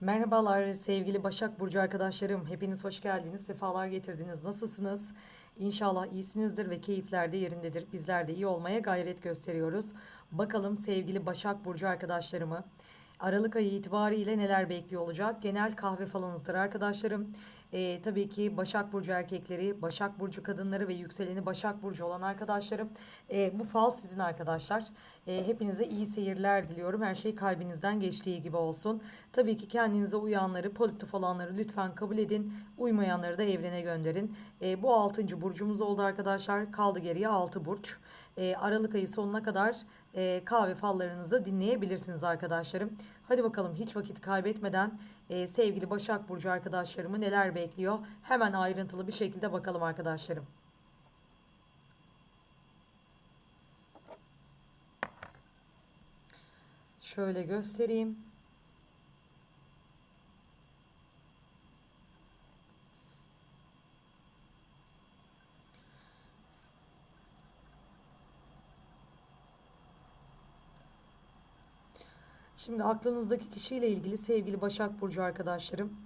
Merhabalar sevgili Başak Burcu arkadaşlarım. Hepiniz hoş geldiniz, sefalar getirdiniz. Nasılsınız? İnşallah iyisinizdir ve keyifler de yerindedir. Bizler de iyi olmaya gayret gösteriyoruz. Bakalım sevgili Başak Burcu arkadaşlarımı Aralık ayı itibariyle neler bekliyor olacak? Genel kahve falınızdır arkadaşlarım. Ee, tabii ki Başak Burcu erkekleri, Başak Burcu kadınları ve yükseleni Başak Burcu olan arkadaşlarım. Ee, bu fal sizin arkadaşlar. Ee, hepinize iyi seyirler diliyorum. Her şey kalbinizden geçtiği gibi olsun. Tabii ki kendinize uyanları, pozitif olanları lütfen kabul edin. Uymayanları da evrene gönderin. Ee, bu 6. burcumuz oldu arkadaşlar. Kaldı geriye 6 burç. Ee, Aralık ayı sonuna kadar e, kahve fallarınızı dinleyebilirsiniz arkadaşlarım. Hadi bakalım hiç vakit kaybetmeden e, sevgili Başak Burcu arkadaşlarımı neler bekliyor? Hemen ayrıntılı bir şekilde bakalım arkadaşlarım. Şöyle göstereyim. Şimdi aklınızdaki kişiyle ilgili sevgili Başak Burcu arkadaşlarım.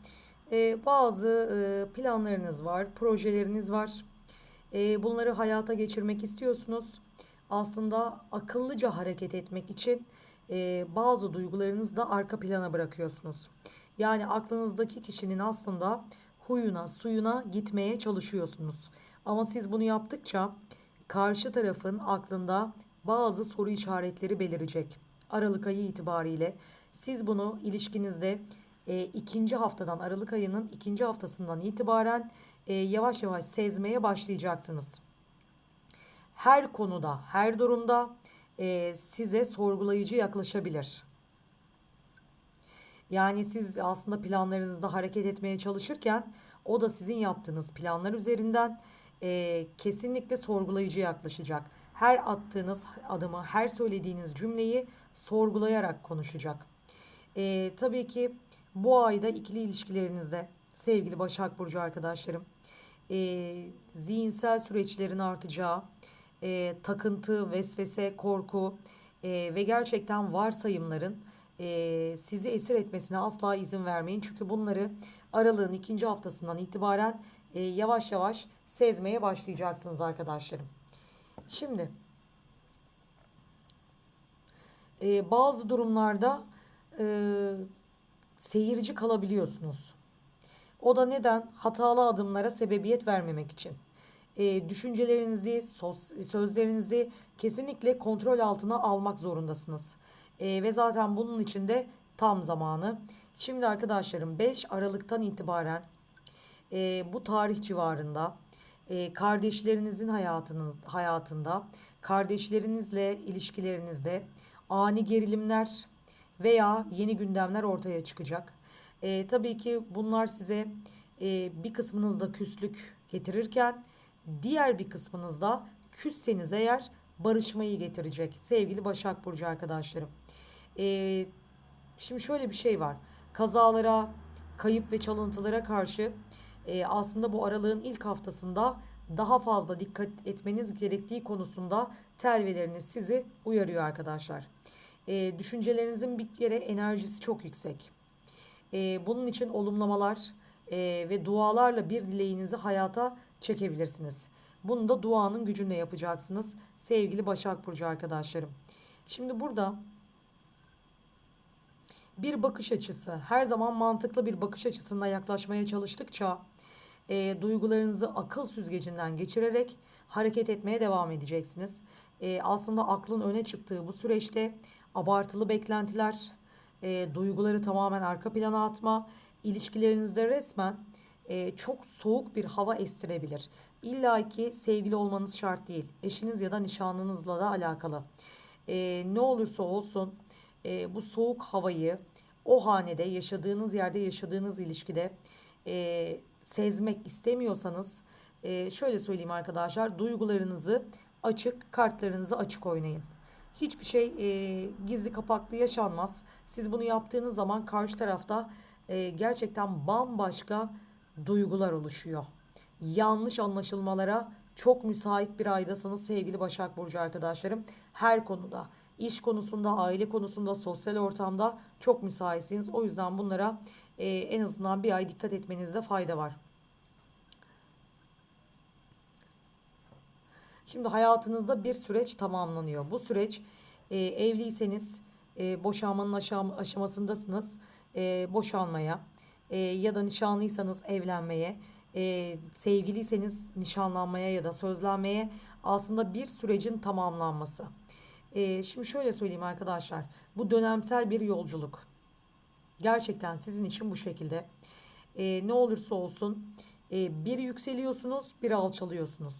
e, bazı e, planlarınız var, projeleriniz var. E, bunları hayata geçirmek istiyorsunuz. Aslında akıllıca hareket etmek için e, bazı duygularınızı da arka plana bırakıyorsunuz. Yani aklınızdaki kişinin aslında huyuna, suyuna gitmeye çalışıyorsunuz. Ama siz bunu yaptıkça karşı tarafın aklında bazı soru işaretleri belirecek. Aralık ayı itibariyle siz bunu ilişkinizde e, ikinci haftadan Aralık ayının ikinci haftasından itibaren e, yavaş yavaş sezmeye başlayacaksınız. Her konuda, her durumda e, size sorgulayıcı yaklaşabilir. Yani siz aslında planlarınızda hareket etmeye çalışırken o da sizin yaptığınız planlar üzerinden e, kesinlikle sorgulayıcı yaklaşacak. Her attığınız adımı, her söylediğiniz cümleyi sorgulayarak konuşacak. E, tabii ki bu ayda ikili ilişkilerinizde sevgili Başak Burcu arkadaşlarım e, zihinsel süreçlerin artacağı, e, takıntı, vesvese, korku e, ve gerçekten varsayımların e, sizi esir etmesine asla izin vermeyin. Çünkü bunları aralığın ikinci haftasından itibaren e, yavaş yavaş sezmeye başlayacaksınız arkadaşlarım. Şimdi e, bazı durumlarda e, seyirci kalabiliyorsunuz. O da neden? Hatalı adımlara sebebiyet vermemek için. E, düşüncelerinizi, sos- sözlerinizi kesinlikle kontrol altına almak zorundasınız. E, ve zaten bunun için de tam zamanı. Şimdi arkadaşlarım 5 Aralık'tan itibaren e, bu tarih civarında e, kardeşlerinizin hayatınız, hayatında, kardeşlerinizle ilişkilerinizde ani gerilimler veya yeni gündemler ortaya çıkacak. E, tabii ki bunlar size e, bir kısmınızda küslük getirirken diğer bir kısmınızda küsseniz eğer barışmayı getirecek sevgili Başak Burcu arkadaşlarım. E, şimdi şöyle bir şey var. Kazalara, kayıp ve çalıntılara karşı e, aslında bu aralığın ilk haftasında daha fazla dikkat etmeniz gerektiği konusunda telveleriniz sizi uyarıyor arkadaşlar. E, düşüncelerinizin bir kere enerjisi çok yüksek. E, bunun için olumlamalar e, ve dualarla bir dileğinizi hayata çekebilirsiniz. Bunu da duanın gücünle yapacaksınız sevgili Başak Burcu arkadaşlarım. Şimdi burada bir bakış açısı, her zaman mantıklı bir bakış açısına yaklaşmaya çalıştıkça e, duygularınızı akıl süzgecinden geçirerek hareket etmeye devam edeceksiniz. E, aslında aklın öne çıktığı bu süreçte abartılı beklentiler, e, duyguları tamamen arka plana atma, ilişkilerinizde resmen e, çok soğuk bir hava estirebilir. İlla ki sevgili olmanız şart değil. Eşiniz ya da nişanlınızla da alakalı. E, ne olursa olsun e, bu soğuk havayı o hanede yaşadığınız yerde yaşadığınız ilişkide e, sezmek istemiyorsanız e, şöyle söyleyeyim arkadaşlar duygularınızı açık kartlarınızı açık oynayın. Hiçbir şey e, gizli kapaklı yaşanmaz. Siz bunu yaptığınız zaman karşı tarafta e, gerçekten bambaşka duygular oluşuyor. Yanlış anlaşılmalara çok müsait bir aydasınız sevgili Başak Burcu arkadaşlarım. Her konuda, iş konusunda, aile konusunda, sosyal ortamda çok müsaitsiniz. O yüzden bunlara e, en azından bir ay dikkat etmenizde fayda var. Şimdi hayatınızda bir süreç tamamlanıyor. Bu süreç e, evliyseniz e, boşanmanın aşam, aşamasındasınız. E, boşanmaya e, ya da nişanlıysanız evlenmeye, e, sevgiliyseniz nişanlanmaya ya da sözlenmeye aslında bir sürecin tamamlanması. E, şimdi şöyle söyleyeyim arkadaşlar. Bu dönemsel bir yolculuk. Gerçekten sizin için bu şekilde. E, ne olursa olsun e, bir yükseliyorsunuz, bir alçalıyorsunuz.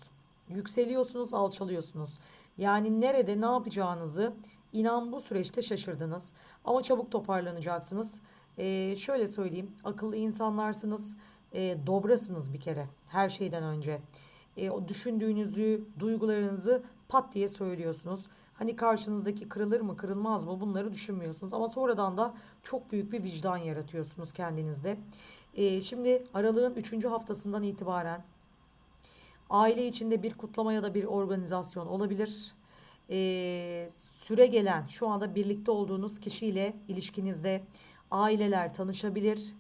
Yükseliyorsunuz, alçalıyorsunuz. Yani nerede ne yapacağınızı inan bu süreçte şaşırdınız. Ama çabuk toparlanacaksınız. E, şöyle söyleyeyim, akıllı insanlarsınız, e, dobrasınız bir kere her şeyden önce. E, o düşündüğünüzü, duygularınızı pat diye söylüyorsunuz. Hani karşınızdaki kırılır mı kırılmaz mı bunları düşünmüyorsunuz. Ama sonradan da çok büyük bir vicdan yaratıyorsunuz kendinizde. Ee, şimdi aralığın 3. haftasından itibaren aile içinde bir kutlama ya da bir organizasyon olabilir. Ee, süre gelen şu anda birlikte olduğunuz kişiyle ilişkinizde aileler tanışabilir.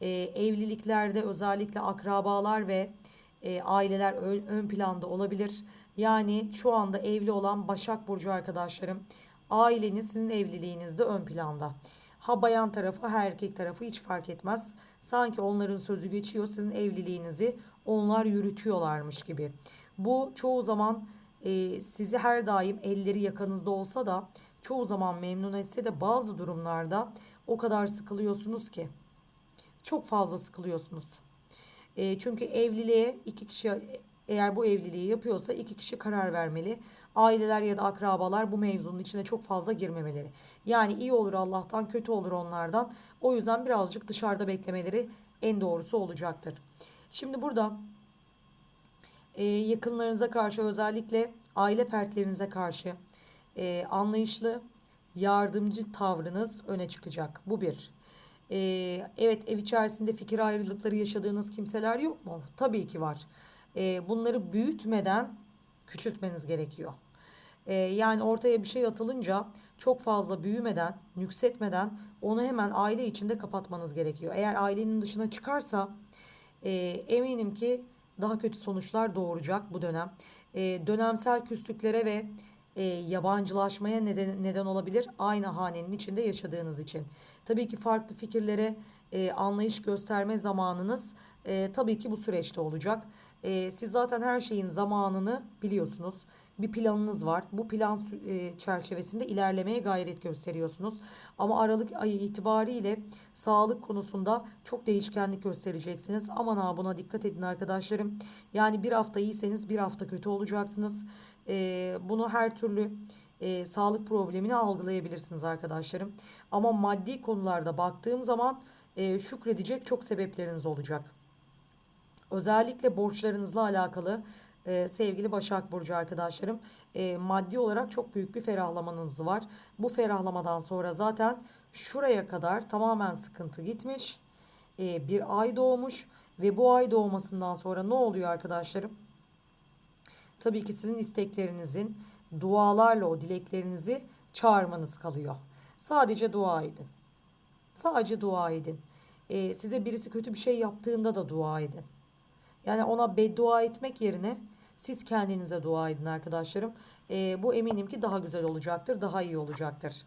Ee, evliliklerde özellikle akrabalar ve e, aileler ön, ön planda olabilir. Yani şu anda evli olan Başak Burcu arkadaşlarım aileniz sizin evliliğinizde ön planda. Ha bayan tarafı ha erkek tarafı hiç fark etmez. Sanki onların sözü geçiyor sizin evliliğinizi onlar yürütüyorlarmış gibi. Bu çoğu zaman e, sizi her daim elleri yakanızda olsa da çoğu zaman memnun etse de bazı durumlarda o kadar sıkılıyorsunuz ki. Çok fazla sıkılıyorsunuz. E, çünkü evliliğe iki kişi eğer bu evliliği yapıyorsa iki kişi karar vermeli. Aileler ya da akrabalar bu mevzunun içine çok fazla girmemeleri. Yani iyi olur Allah'tan, kötü olur onlardan. O yüzden birazcık dışarıda beklemeleri en doğrusu olacaktır. Şimdi burada e, yakınlarınıza karşı özellikle aile fertlerinize karşı e, anlayışlı, yardımcı tavrınız öne çıkacak. Bu bir. E, evet ev içerisinde fikir ayrılıkları yaşadığınız kimseler yok mu? Tabii ki var e, bunları büyütmeden küçültmeniz gerekiyor. E, yani ortaya bir şey atılınca çok fazla büyümeden, yükseltmeden onu hemen aile içinde kapatmanız gerekiyor. Eğer ailenin dışına çıkarsa e, eminim ki daha kötü sonuçlar doğuracak bu dönem. E, dönemsel küslüklere ve e, yabancılaşmaya neden, neden olabilir aynı hanenin içinde yaşadığınız için. Tabii ki farklı fikirlere e, anlayış gösterme zamanınız e, tabii ki bu süreçte olacak. E, siz zaten her şeyin zamanını biliyorsunuz. Bir planınız var. Bu plan e, çerçevesinde ilerlemeye gayret gösteriyorsunuz. Ama Aralık ayı itibariyle sağlık konusunda çok değişkenlik göstereceksiniz. Aman ha buna dikkat edin arkadaşlarım. Yani bir hafta iyiyseniz bir hafta kötü olacaksınız. E, bunu her türlü e, sağlık problemini algılayabilirsiniz arkadaşlarım. Ama maddi konularda baktığım zaman şükredecek çok sebepleriniz olacak. Özellikle borçlarınızla alakalı e, sevgili Başak Burcu arkadaşlarım e, maddi olarak çok büyük bir ferahlamanız var. Bu ferahlamadan sonra zaten şuraya kadar tamamen sıkıntı gitmiş. E, bir ay doğmuş ve bu ay doğmasından sonra ne oluyor arkadaşlarım? Tabii ki sizin isteklerinizin dualarla o dileklerinizi çağırmanız kalıyor. Sadece dua edin. Sadece dua edin. E, size birisi kötü bir şey yaptığında da dua edin. Yani ona beddua etmek yerine siz kendinize dua edin arkadaşlarım. E, bu eminim ki daha güzel olacaktır, daha iyi olacaktır.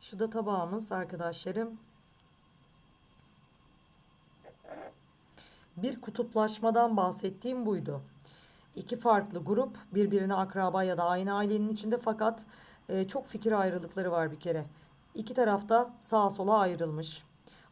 Şu da tabağımız arkadaşlarım. Bir kutuplaşmadan bahsettiğim buydu. İki farklı grup birbirine akraba ya da aynı ailenin içinde fakat e, çok fikir ayrılıkları var bir kere. İki tarafta sağa sola ayrılmış.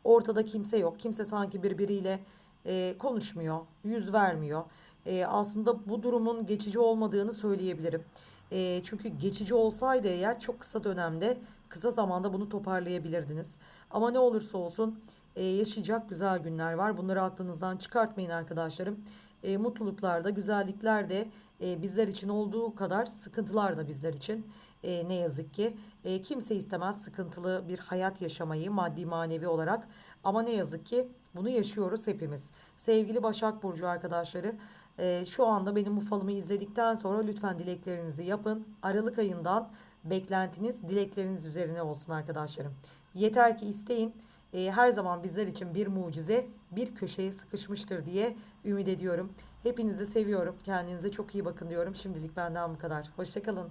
Ortada kimse yok. Kimse sanki birbiriyle e, konuşmuyor, yüz vermiyor. E, aslında bu durumun geçici olmadığını söyleyebilirim. E, çünkü geçici olsaydı eğer çok kısa dönemde, kısa zamanda bunu toparlayabilirdiniz. Ama ne olursa olsun e, yaşayacak güzel günler var. Bunları aklınızdan çıkartmayın arkadaşlarım e, mutluluklar da güzellikler de e, bizler için olduğu kadar sıkıntılar da bizler için e, ne yazık ki. E, kimse istemez sıkıntılı bir hayat yaşamayı maddi manevi olarak Ama ne yazık ki bunu yaşıyoruz hepimiz. Sevgili Başak Burcu arkadaşları, e, şu anda benim bu falımı izledikten sonra lütfen dileklerinizi yapın. Aralık ayından beklentiniz dilekleriniz üzerine olsun arkadaşlarım. Yeter ki isteyin. E, her zaman bizler için bir mucize bir köşeye sıkışmıştır diye ümit ediyorum. Hepinizi seviyorum. Kendinize çok iyi bakın diyorum. Şimdilik benden bu kadar. Hoşçakalın.